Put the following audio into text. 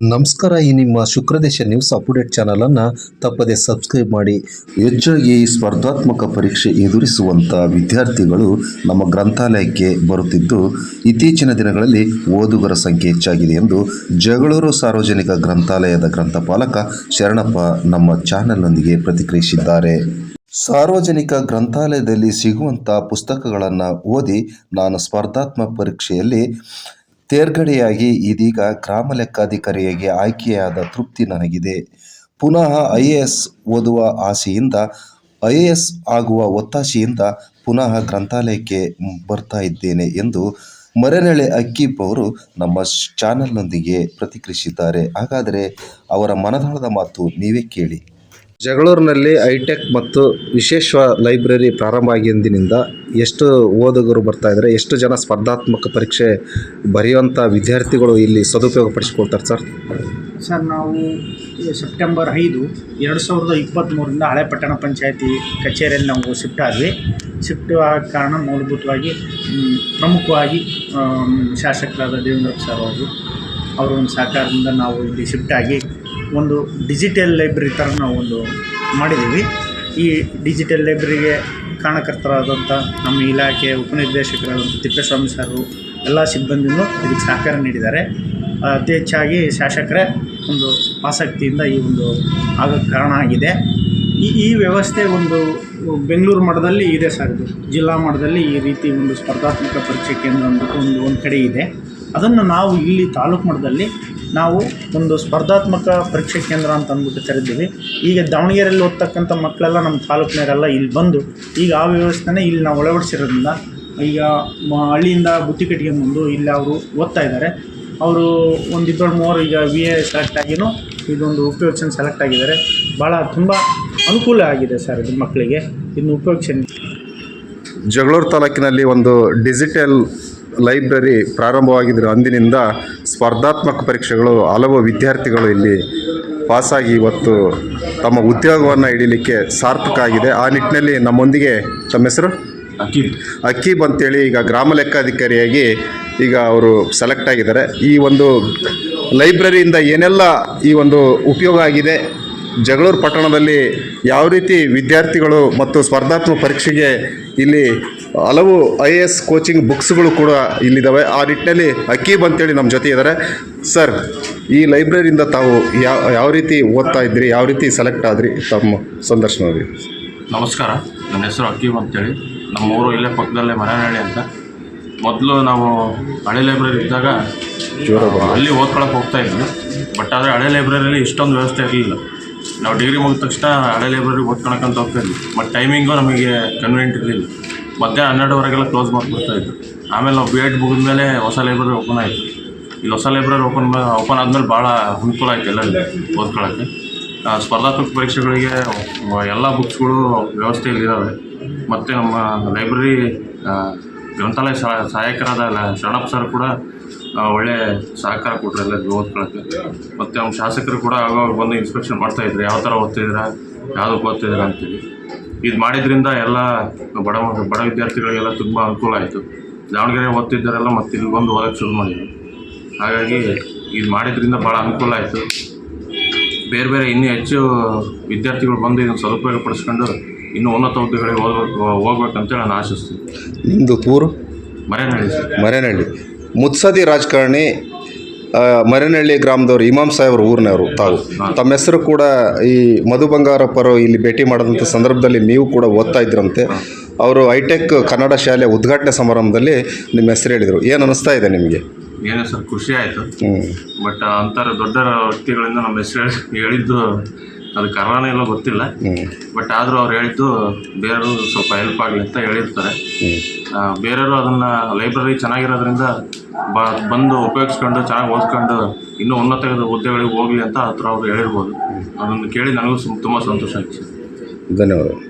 ನಮಸ್ಕಾರ ಈ ನಿಮ್ಮ ಶುಕ್ರದೇಶ ನ್ಯೂಸ್ ಅಪ್ಡೇಟ್ ಚಾನಲ್ ಅನ್ನ ತಪ್ಪದೆ ಸಬ್ಸ್ಕ್ರೈಬ್ ಮಾಡಿ. ಹೆಚ್ಚಾಗಿ ಸ್ಪರ್ಧಾತ್ಮಕ ಪರೀಕ್ಷೆ ಎದುರಿಸುವಂತ ವಿದ್ಯಾರ್ಥಿಗಳು ನಮ್ಮ ಗ್ರಂಥಾಲಯಕ್ಕೆ ಬರುತ್ತಿದ್ದು, ಇತ್ತೀಚಿನ ದಿನಗಳಲ್ಲಿ ಓದುಗರ ಸಂಖ್ಯೆ ಹೆಚ್ಚಾಗಿದೆ ಎಂದು ಜಗಳೂರು ಸಾರ್ವಜನಿಕ ಗ್ರಂಥಾಲಯದ ಗ್ರಂಥಪಾಲಕ ಶರಣಪ್ಪ ನಮ್ಮ ಚಾನೆಲ್ನೊಂದಿಗೆ ಪ್ರತಿಕ್ರಿಯಿಸಿದ್ದಾರೆ. ಸಾರ್ವಜನಿಕ ಗ್ರಂಥಾಲಯದಲ್ಲಿ ಸಿಗುವಂಥ ಪುಸ್ತಕಗಳನ್ನು ಓದಿ ನಾನು ಸ್ಪರ್ಧಾತ್ಮಕ ಪರೀಕ್ಷೆಯಲ್ಲಿ ತೇರ್ಗಡೆಯಾಗಿ ಇದೀಗ ಗ್ರಾಮ ಲೆಕ್ಕಾಧಿಕಾರಿಯಾಗಿ ಆಯ್ಕೆಯಾದ ತೃಪ್ತಿ ನನಗಿದೆ. ಪುನಃ ಐ ಎ ಎಸ್ ಓದುವ ಆಸೆಯಿಂದ ಐ ಎ ಎಸ್ ಆಗುವ ಒತ್ತಾಸೆಯಿಂದ ಪುನಃ ಗ್ರಂಥಾಲಯಕ್ಕೆ ಬರ್ತಾ ಇದ್ದೇನೆ ಎಂದು ಮರೆನೆಳೆ ಅಕ್ಕೀಪ್ ಅವರು ನಮ್ಮ ಚಾನಲ್ನೊಂದಿಗೆ ಪ್ರತಿಕ್ರಿಯಿಸಿದ್ದಾರೆ. ಹಾಗಾದರೆ ಅವರ ಮನದಾಳದ ಮಾತು ನೀವೇ ಕೇಳಿ. ಜಗಳೂರಿನಲ್ಲಿ ಹೈಟೆಕ್ ಮತ್ತು ವಿಶೇಷ ಲೈಬ್ರರಿ ಪ್ರಾರಂಭ ಆಗಿಂದಿನಿಂದ ಎಷ್ಟು ಓದುಗರು ಬರ್ತಾ ಇದ್ದಾರೆ, ಎಷ್ಟು ಜನ ಸ್ಪರ್ಧಾತ್ಮಕ ಪರೀಕ್ಷೆ ಬರೆಯುವಂಥ ವಿದ್ಯಾರ್ಥಿಗಳು ಇಲ್ಲಿ ಸದುಪಯೋಗ ಪಡಿಸ್ಕೊಳ್ತಾರೆ ಸರ್? ಸರ್, ನಾವು ಸೆಪ್ಟೆಂಬರ್ ಐದು ಎರಡು ಸಾವಿರದ ಇಪ್ಪತ್ತ್ಮೂರರಿಂದ ಹಳೆ ಪಟ್ಟಣ ಪಂಚಾಯತಿ ಕಚೇರಿಯಲ್ಲಿ ನಾವು ಶಿಫ್ಟ್ ಆದ್ವಿ. ಶಿಫ್ಟ್ ಆದ ಕಾರಣ ಮೂಲಭೂತವಾಗಿ ಪ್ರಮುಖವಾಗಿ ಶಾಸಕರಾದ ದೇವೇಂದ್ರ ಸರ್ ಅವರು, ಅವರ ಒಂದು ಸಹಕಾರದಿಂದ ನಾವು ಇಲ್ಲಿ ಶಿಫ್ಟ್ ಆಗಿ ಒಂದು ಡಿಜಿಟಲ್ ಲೈಬ್ರರಿ ಥರ ನಾವು ಒಂದು ಮಾಡಿದ್ದೀವಿ. ಈ ಡಿಜಿಟಲ್ ಲೈಬ್ರರಿಗೆ ಕಾರಣಕರ್ತರಾದಂಥ ನಮ್ಮ ಇಲಾಖೆ ಉಪನಿರ್ದೇಶಕರಾದಂಥ ತಿಪ್ಪೇಸ್ವಾಮಿ ಸಾರು ಎಲ್ಲ ಸಿಬ್ಬಂದಿನೂ ಇದಕ್ಕೆ ಸಹಕಾರ ನೀಡಿದ್ದಾರೆ. ಅತಿ ಹೆಚ್ಚಾಗಿ ಶಾಸಕರೇ ಒಂದು ಆಸಕ್ತಿಯಿಂದ ಈ ಒಂದು ಆಗೋಕ್ಕೆ ಕಾರಣ ಆಗಿದೆ. ಈ ಈ ವ್ಯವಸ್ಥೆ ಒಂದು ಬೆಂಗಳೂರು ಮಟ್ಟದಲ್ಲಿ ಇದೆ ಸರ್ ಜಿಲ್ಲಾ ಮಟ್ಟದಲ್ಲಿ ಈ ರೀತಿ ಒಂದು ಸ್ಪರ್ಧಾತ್ಮಕ ಪರೀಕ್ಷೆ ಕೇಂದ್ರ ಒಂದು ಒಂದು ಕಡೆ ಇದೆ. ಅದನ್ನು ನಾವು ಇಲ್ಲಿ ತಾಲೂಕು ಮಟ್ಟದಲ್ಲಿ ನಾವು ಒಂದು ಸ್ಪರ್ಧಾತ್ಮಕ ಪರೀಕ್ಷೆ ಕೇಂದ್ರ ಅಂತ ಅಂದ್ಬಿಟ್ಟು ಕರೆದಿದ್ದೀವಿ ಈಗ ದಾವಣಗೆರೆಯಲ್ಲಿ ಓದ್ತಕ್ಕಂಥ ಮಕ್ಕಳೆಲ್ಲ ನಮ್ಮ ತಾಲೂಕಿನವರೆಲ್ಲ ಇಲ್ಲಿ ಬಂದು ಈಗ ಆ ವ್ಯವಸ್ಥೆನೇ ಇಲ್ಲಿ ನಾವು ಅಳವಡಿಸಿರೋದ್ರಿಂದ ಈಗ ಮ- ಹಳ್ಳಿಯಿಂದ ಬುತ್ತಿ ಕಟ್ಕೊಂಡು ಬಂದು ಇಲ್ಲಿ ಅವರು ಓದ್ತಾ ಇದ್ದಾರೆ. ಅವರು ಒಂದು ಇಬ್ಬರು ಮೂವರು ಈಗ ವಿ ಎ ಸೆಲೆಕ್ಟ್ ಆಗಿನೂ ಇದೊಂದು ಉಪಯೋಗಿಸನ್ ಸೆಲೆಕ್ಟ್ ಆಗಿದ್ದಾರೆ. ಭಾಳ ತುಂಬ ಅನುಕೂಲ ಆಗಿದೆ ಸರ್ ಇದು ಮಕ್ಕಳಿಗೆ. ಇನ್ನು ಉಪಯೋಗಿಸ ಜಗಳೂರು ತಾಲೂಕಿನಲ್ಲಿ ಒಂದು ಡಿಜಿಟಲ್ ಲೈಬ್ರರಿ ಪ್ರಾರಂಭವಾಗಿದ್ದ ಅಂದಿನಿಂದ ಸ್ಪರ್ಧಾತ್ಮಕ ಪರೀಕ್ಷೆಗಳು ಹಲವು ವಿದ್ಯಾರ್ಥಿಗಳು ಇಲ್ಲಿ ಪಾಸಾಗಿ ಇವತ್ತು ತಮ್ಮ ಉದ್ಯೋಗವನ್ನು ಹಿಡೀಲಿಕ್ಕೆ ಸಾರ್ಥಕ ಆಗಿದೆ. ಆ ನಿಟ್ಟಿನಲ್ಲಿ ನಮ್ಮೊಂದಿಗೆ ತಮ್ಮ ಹೆಸರು? ಅಕ್ಕಿ ಅಕ್ಕಿ ಅಂತೇಳಿ ಈಗ ಗ್ರಾಮ ಲೆಕ್ಕಾಧಿಕಾರಿಯಾಗಿ ಈಗ ಅವರು ಸೆಲೆಕ್ಟ್ ಆಗಿದ್ದಾರೆ. ಈ ಒಂದು ಲೈಬ್ರರಿಯಿಂದ ಏನೆಲ್ಲ ಈ ಒಂದು ಉಪಯೋಗ ಆಗಿದೆ? ಜಗಳೂರು ಪಟ್ಟಣದಲ್ಲಿ ಯಾವ ರೀತಿ ವಿದ್ಯಾರ್ಥಿಗಳು ಮತ್ತು ಸ್ಪರ್ಧಾತ್ಮಕ ಪರೀಕ್ಷೆಗೆ ಇಲ್ಲಿ ಹಲವು ಐ ಎ ಎಸ್ ಕೋಚಿಂಗ್ ಬುಕ್ಸ್ಗಳು ಕೂಡ ಇಲ್ಲಿದ್ದಾವೆ. ಆ ನಿಟ್ಟಿನಲ್ಲಿ ಅಕೀಬ್ ಅಂತೇಳಿ ನಮ್ಮ ಜೊತೆ ಇದ್ದಾರೆ. ಸರ್ ಈ ಲೈಬ್ರರಿಯಿಂದ ತಾವು ಯಾವ ಯಾವ ರೀತಿ ಓದ್ತಾ ಇದ್ರಿ? ಯಾವ ರೀತಿ ಸೆಲೆಕ್ಟ್ ಆದ್ರಿ ತಮ್ಮ ಸಂದರ್ಶನದಲ್ಲಿ? ನಮಸ್ಕಾರ. ನನ್ನ ಹೆಸರು ಅಕೀಬ್ ಅಂತೇಳಿ. ನಮ್ಮ ಊರು ಇಲ್ಲೇ ಪಕ್ಕದಲ್ಲೇ ಮರನಹಳ್ಳಿ ಅಂತ. ಮೊದಲು ನಾವು ಹಳೆ ಲೈಬ್ರರಿ ಇದ್ದಾಗ ಅಲ್ಲಿ ಓದ್ಕೊಳಕ್ಕೆ ಹೋಗ್ತಾ ಇದ್ವಿ. ಬಟ್ ಆದರೆ ಹಳೆ ಲೈಬ್ರರಿಯಲ್ಲಿ ಇಷ್ಟೊಂದು ವ್ಯವಸ್ಥೆ ಇರಲಿಲ್ಲ. ನಾವು ಡಿಗ್ರಿ ಮುಗಿದ ತಕ್ಷಣ ಹಳೆ ಲೈಬ್ರರಿ ಓದ್ಕೊಳಕ್ಕಂತ ಹೋಗ್ತಾ ಇದ್ವಿ. ಬಟ್ ಟೈಮಿಂಗು ನಮಗೆ ಕನ್ವೀನಿಯಂಟ್ ಇರಲಿಲ್ಲ. ಮಧ್ಯಾಹ್ನ ಹನ್ನೆರಡುವರೆಗೆಲ್ಲ ಕ್ಲೋಸ್ ಮಾಡ್ಕೊಡ್ತಾಯಿದ್ರು ಆಮೇಲೆ ನಾವು ಬಿ ಎಡ್ ಮುಗಿದ್ಮೇಲೆ ಹೊಸ ಲೈಬ್ರರಿ ಓಪನ್ ಆಯಿತು. ಇಲ್ಲಿ ಹೊಸ ಲೈಬ್ರರಿ ಓಪನ್ ಓಪನ್ ಆದಮೇಲೆ ಭಾಳ ಅನುಕೂಲ ಆಯಿತು ಎಲ್ಲ ಓದ್ಕೊಳ್ಳೋಕ್ಕೆ ಸ್ಪರ್ಧಾತ್ಮಕ ಪರೀಕ್ಷೆಗಳಿಗೆ ಎಲ್ಲ ಬುಕ್ಸ್ಗಳು ವ್ಯವಸ್ಥೆಯಲ್ಲಿದ್ದಾವೆ. ಮತ್ತು ನಮ್ಮ ಲೈಬ್ರರಿ ಗ್ರಂಥಾಲಯ ಸಹ- ಸಹಾಯಕರಾದ ಶರಣಪ್ಪ ಸರ್ ಕೂಡ ಒಳ್ಳೆಯ ಒಳ್ಳೆ ಸಹಕಾರ ಕೊಟ್ಟರು ಎಲ್ಲರಿಗೂ ಓದ್ಕೊಳ್ಳೋಕ್ಕೆ ಮತ್ತು ನಮ್ಮ ಶಾಸಕರು ಕೂಡ ಆವಾಗ ಬಂದು ಇನ್ಸ್ಪೆಕ್ಷನ್ ಮಾಡ್ತಾಯಿದ್ರು ಯಾವ ಥರ ಓದ್ತಿದ್ದೀರಾ? ಯಾವುದಕ್ಕೆ ಓದ್ತಿದ್ದೀರಾ ಅಂತೇಳಿ. ಇದು ಮಾಡಿದ್ರಿಂದ ಎಲ್ಲ ಬಡ ಬಡ ವಿದ್ಯಾರ್ಥಿಗಳಿಗೆಲ್ಲ ತುಂಬ ಅನುಕೂಲ ಆಯಿತು. ದಾವಣಗೆರೆ ಓದ್ತಿದ್ದಾರೆಲ್ಲ ಮತ್ತೆ ಇಲ್ಲಿ ಬಂದು ಓದಕ್ಕೆ ಶುರು ಮಾಡಿದ್ರು. ಹಾಗಾಗಿ ಇದು ಮಾಡಿದ್ರಿಂದ ಭಾಳ ಅನುಕೂಲ ಆಯಿತು. ಬೇರೆ ಬೇರೆ ಇನ್ನೂ ಹೆಚ್ಚು ವಿದ್ಯಾರ್ಥಿಗಳು ಬಂದು ಇದನ್ನು ಸದುಪಯೋಗ ಪಡಿಸ್ಕೊಂಡು ಇನ್ನೂ ಉನ್ನತ ಹುದ್ದೆಗಳಿಗೆ ಹೋಗ್ಬೇಕು ಹೋಗ್ಬೇಕಂತೇಳಿ ನಾನು ಆಶಿಸ್ತೀನಿ. ನಿಮ್ಮದು ಪೂರು ಮರೇನಹಳ್ಳಿ ಸರ್. ಮರೇನಹಳ್ಳಿ. ಮುತ್ಸದಿ ರಾಜಕಾರಣಿ ಮರೇನಹಳ್ಳಿ ಗ್ರಾಮದವರು ಇಮಾಮ್ ಸಾಹೇಬ್ರ ಊರಿನವರು ತಾವು. ತಮ್ಮ ಹೆಸರು ಕೂಡ ಈ ಮಧು ಬಂಗಾರಪ್ಪರು ಇಲ್ಲಿ ಭೇಟಿ ಮಾಡಿದಂಥ ಸಂದರ್ಭದಲ್ಲಿ ನೀವು ಕೂಡ ಓದ್ತಾ ಇದ್ರಂತೆ. ಅವರು ಹೈಟೆಕ್ ಕನ್ನಡ ಶಾಲೆ ಉದ್ಘಾಟನೆ ಸಮಾರಂಭದಲ್ಲಿ ನಿಮ್ಮ ಹೆಸರು ಹೇಳಿದರು. ಏನು ಅನಿಸ್ತಾ ಇದೆ ನಿಮಗೆ? ಏನು ಸರ್ ಖುಷಿ ಆಯಿತು. ಬಟ್ ಅಂಥರ ದೊಡ್ಡ ವ್ಯಕ್ತಿಗಳಿಂದ ನಮ್ಮ ಹೆಸರು ಹೇಳಿ- ಹೇಳಿದ್ದು ಅದು ಕಾರಣ ಎಲ್ಲ ಗೊತ್ತಿಲ್ಲ. ಬಟ್ ಆದರೂ ಅವ್ರು ಹೇಳಿದ್ದು ಬೇರೆಯವರು ಸ್ವಲ್ಪ ಹೆಲ್ಪ್ ಆಗಲಿ ಅಂತ ಹೇಳಿರ್ತಾರೆ. ಬೇರೆಯವರು ಅದನ್ನು ಲೈಬ್ರರಿ ಚೆನ್ನಾಗಿರೋದ್ರಿಂದ ಬ, ಬಂದು ಉಪಯೋಗಿಸ್ಕೊಂಡು, ಚೆನ್ನಾಗಿ ಓದ್ಕೊಂಡು, ಇನ್ನೂ ಉನ್ನತ ಹುದ್ದೆಗಳಿಗೆ ಹೋಗಲಿ ಅಂತ ಆ ಥರ ಅವ್ರು ಹೇಳಿರ್ಬೋದು. ಅದನ್ನು ಕೇಳಿ ನನಗೂ ತುಂಬ ಸಂತೋಷ ಆಯ್ತು. ಸರ್ ಧನ್ಯವಾದಗಳು.